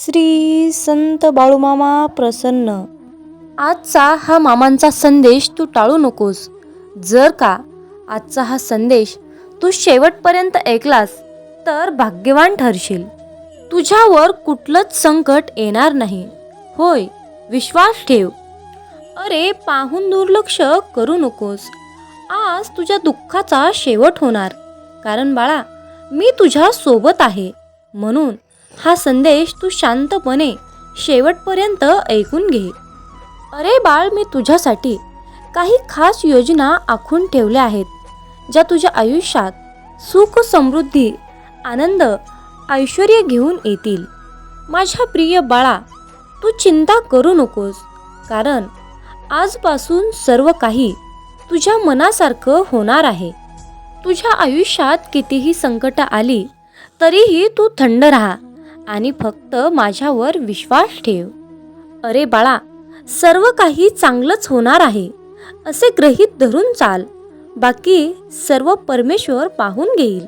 श्री संत बाळूमामा प्रसन्न. आजचा हा मामांचा संदेश तू टाळू नकोस. जर का आजचा हा संदेश तू शेवटपर्यंत ऐकलास तर भाग्यवान ठरशील. तुझ्यावर कुठलंच संकट येणार नाही. होय विश्वास ठेव. अरे पाहून दुर्लक्ष करू नकोस. आज तुझ्या दुःखाचा शेवट होणार. कारण बाळा मी तुझ्या सोबत आहे. म्हणून हा संदेश तू शांतपणे शेवटपर्यंत ऐकून घे. अरे बाळ मी तुझ्यासाठी काही खास योजना आखून ठेवल्या आहेत ज्या तुझ्या आयुष्यात सुख समृद्धी आनंद ऐश्वर घेऊन येतील. माझ्या प्रिय बाळा तू चिंता करू नकोस कारण आजपासून सर्व काही तुझ्या मनासारखं होणार आहे. तुझ्या आयुष्यात कितीही संकट आली तरीही तू थंड राहा. आणि फक्त माझ्यावर विश्वास ठेव. अरे बाळा सर्व काही चांगलंच होणार आहे असे ग्रहित धरून चाल. बाकी सर्व परमेश्वर पाहून घेईल.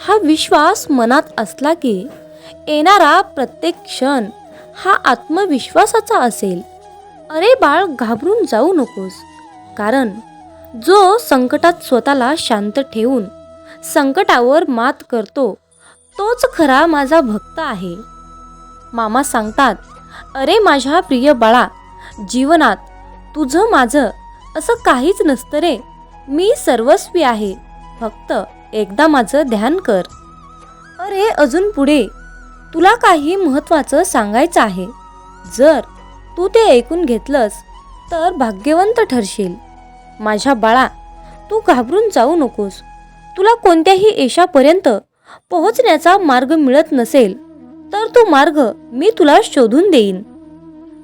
हा विश्वास मनात असला की येणारा प्रत्येक क्षण हा आत्मविश्वासाचा असेल. अरे बाळ घाबरून जाऊ नकोस. कारण जो संकटात स्वतःला शांत ठेवून संकटावर मात करतो तोच खरा माझा भक्त आहे. मामा सांगतात अरे माझ्या प्रिय बाळा जीवनात तुझं माझं असं काहीच नसतं रे. मी सर्वस्वी आहे. फक्त एकदा माझं ध्यान कर. अरे अजून पुढे? तुला काही महत्त्वाचं सांगायचं आहे. जर तू ते ऐकून घेतलंस तर भाग्यवंत ठरशील. माझ्या बाळा तू घाबरून जाऊ नकोस. तुला कोणत्याही यशापर्यंत पोहोचण्याचा मार्ग मिळत नसेल तर तो मार्ग मी तुला शोधून देईन.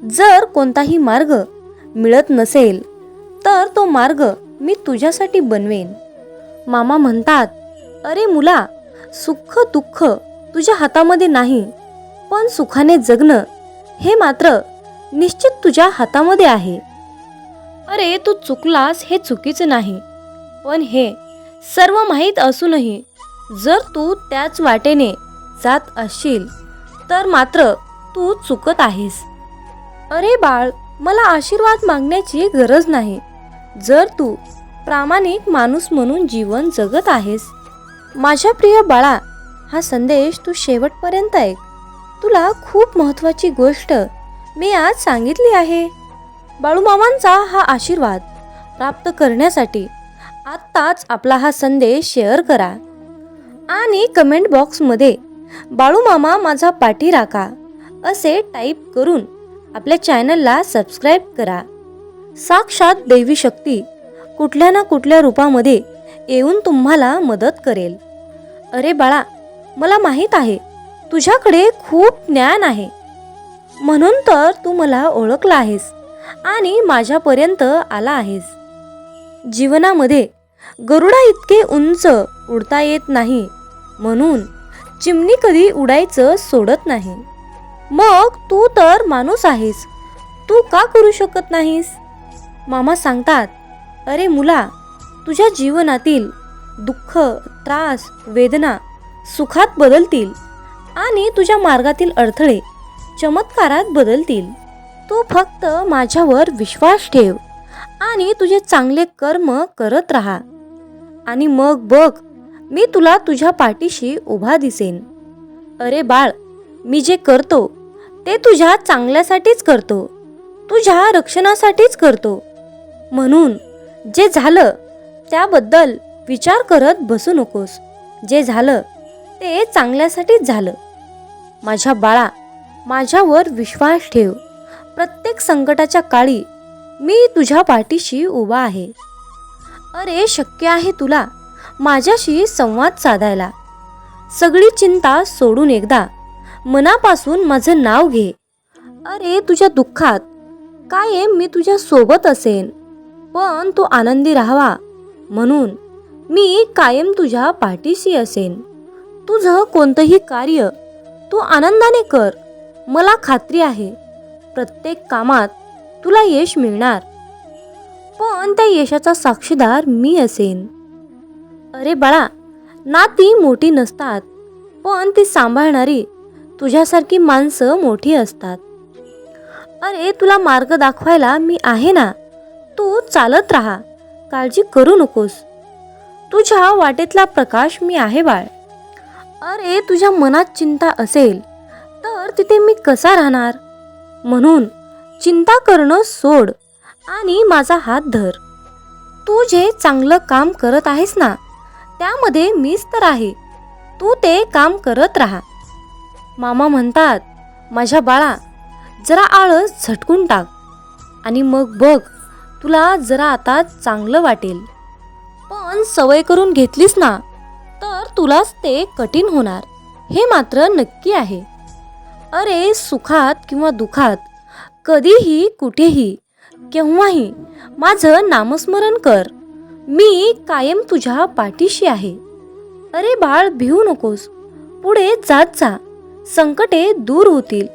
जर कोणताही मार्ग मिळत नसेल तर तो मार्ग मी तुझ्यासाठी बनवेन. मामा म्हणतात अरे मुला सुख दुःख तुझ्या हातामध्ये नाही पण सुखाने जगणं हे मात्र निश्चित तुझ्या हातामध्ये आहे. अरे तू चुकलास हे चुकीचं नाही पण हे सर्व माहीत असूनही जर तू त्याच वाटेने जात असशील तर मात्र तू चुकत आहेस. अरे बाळ मला आशीर्वाद मागण्याची गरज नाही. जर तू प्रामाणिक माणूस म्हणून जीवन जगत आहेस माझ्या प्रिय बाळा हा संदेश तू शेवटपर्यंत ऐक. तुला खूप महत्त्वाची गोष्ट मी आज सांगितली आहे. बाळूमामांचा हा आशीर्वाद प्राप्त करण्यासाठी आत्ताच आपला हा संदेश शेअर करा. आणि कमेंट बॉक्समध्ये बाळूमामा माझा पाठी राखा असे टाईप करून आपल्या चॅनलला सबस्क्राईब करा. साक्षात देवी शक्ती कुठल्या ना कुठल्या रूपामध्ये येऊन तुम्हाला मदत करेल. अरे बाळा मला माहीत आहे तुझ्याकडे खूप ज्ञान आहे. म्हणून तर तू मला ओळखला आहेस आणि माझ्यापर्यंत आला आहेस. जीवनामध्ये गरुडा इतके उंच उडता येत नाही म्हणून चिमणी कधी उडायचं सोडत नाही. मग तू तर माणूस आहेस. तू का करू शकत नाहीस? मामा सांगतात अरे मुला तुझ्या जीवनातील दुःख त्रास वेदना सुखात बदलतील आणि तुझ्या मार्गातील अडथळे चमत्कारात बदलतील. तू फक्त माझ्यावर विश्वास ठेव आणि तुझे चांगले कर्म करत राहा. आणि मग बघ मी तुला तुझ्या पाठीशी उभा दिसेन. अरे बाळ मी जे करतो ते तुझ्या चांगल्यासाठीच करतो. तुझ्या रक्षणासाठीच करतो. म्हणून जे झालं त्याबद्दल विचार करत बसू नकोस. जे झालं ते चांगल्यासाठीच झालं. माझ्या बाळा माझ्यावर विश्वास ठेव. प्रत्येक संकटाच्या काळी मी तुझ्या पाठीशी उभा आहे. अरे शक्य आहे तुला माझ्याशी संवाद साधायला. सगळी चिंता सोडून एकदा मनापासून माझं नाव घे. अरे तुझ्या दुःखात. कायम मी तुझ्या सोबत असेन. पण तू आनंदी राहावा. म्हणून मी कायम तुझ्या पाठीशी असेन. तुझं कोणतंही कार्य तू आनंदाने कर. मला खात्री आहे. प्रत्येक कामात तुला यश मिळणार. पण त्या यशाचा साक्षीदार मी असेन. अरे बाळा नाती मोठी नसतात पण ती सांभाळणारी तुझ्यासारखी माणसं मोठी असतात. अरे तुला मार्ग दाखवायला मी आहे ना? तू चालत राहा काळजी करू नकोस. तुझ्या वाटेतला प्रकाश मी आहे बाळ. अरे तुझ्या मनात चिंता असेल तर तिथे मी कसा राहणार? म्हणून चिंता करणं सोड आणि माझा हात धर. तू जे चांगलं काम करत आहेस ना त्यामध्ये मीच तर आहे. तू ते काम करत राहा. मामा म्हणतात माझ्या बाळा जरा आळस झटकून टाक आणि मग बघ तुला जरा आता चांगलं वाटेल. पण सवय करून घेतलीस ना तर तुलाच ते कठीण होणार. हे मात्र नक्की आहे. अरे सुखात किंवा दुखात कधीही कुठेही केव्हाही माझं नामस्मरण कर. मी कायम तुझ्या पाठीशी आहे. अरे बाळ भिवू नकोस. पुढे जात जा. संकटे दूर होतील.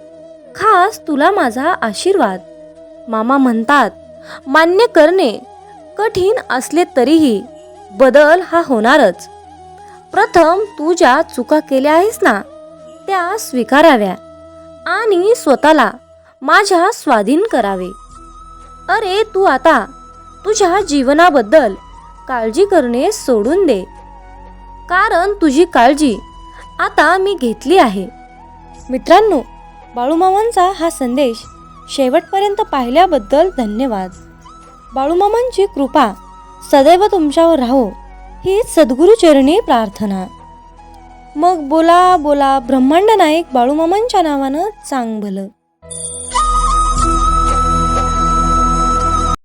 खास तुला माझा आशीर्वाद. मामा म्हणतात मान्य करणे कठीण असले तरीही बदल हा होणारच. प्रथम तू ज्या चुका केल्या आहेस ना त्या स्वीकाराव्या आणि स्वतःला माझ्या स्वाधीन करावे. अरे तू आता तुझ्या जीवनाबद्दल काळजी करणे सोडून दे. कारण तुझी काळजी आता मी घेतली आहे. मित्रांनो बाळूमामांचा हा संदेश शेवटपर्यंत पाहिल्याबद्दल धन्यवाद. बाळूमामांची कृपा सदैव तुमच्यावर राहो ही सद्गुरुचरणी प्रार्थना. मग बोला बोला ब्रह्मांड नायक बाळूमामांच्या नावानं चांग भलं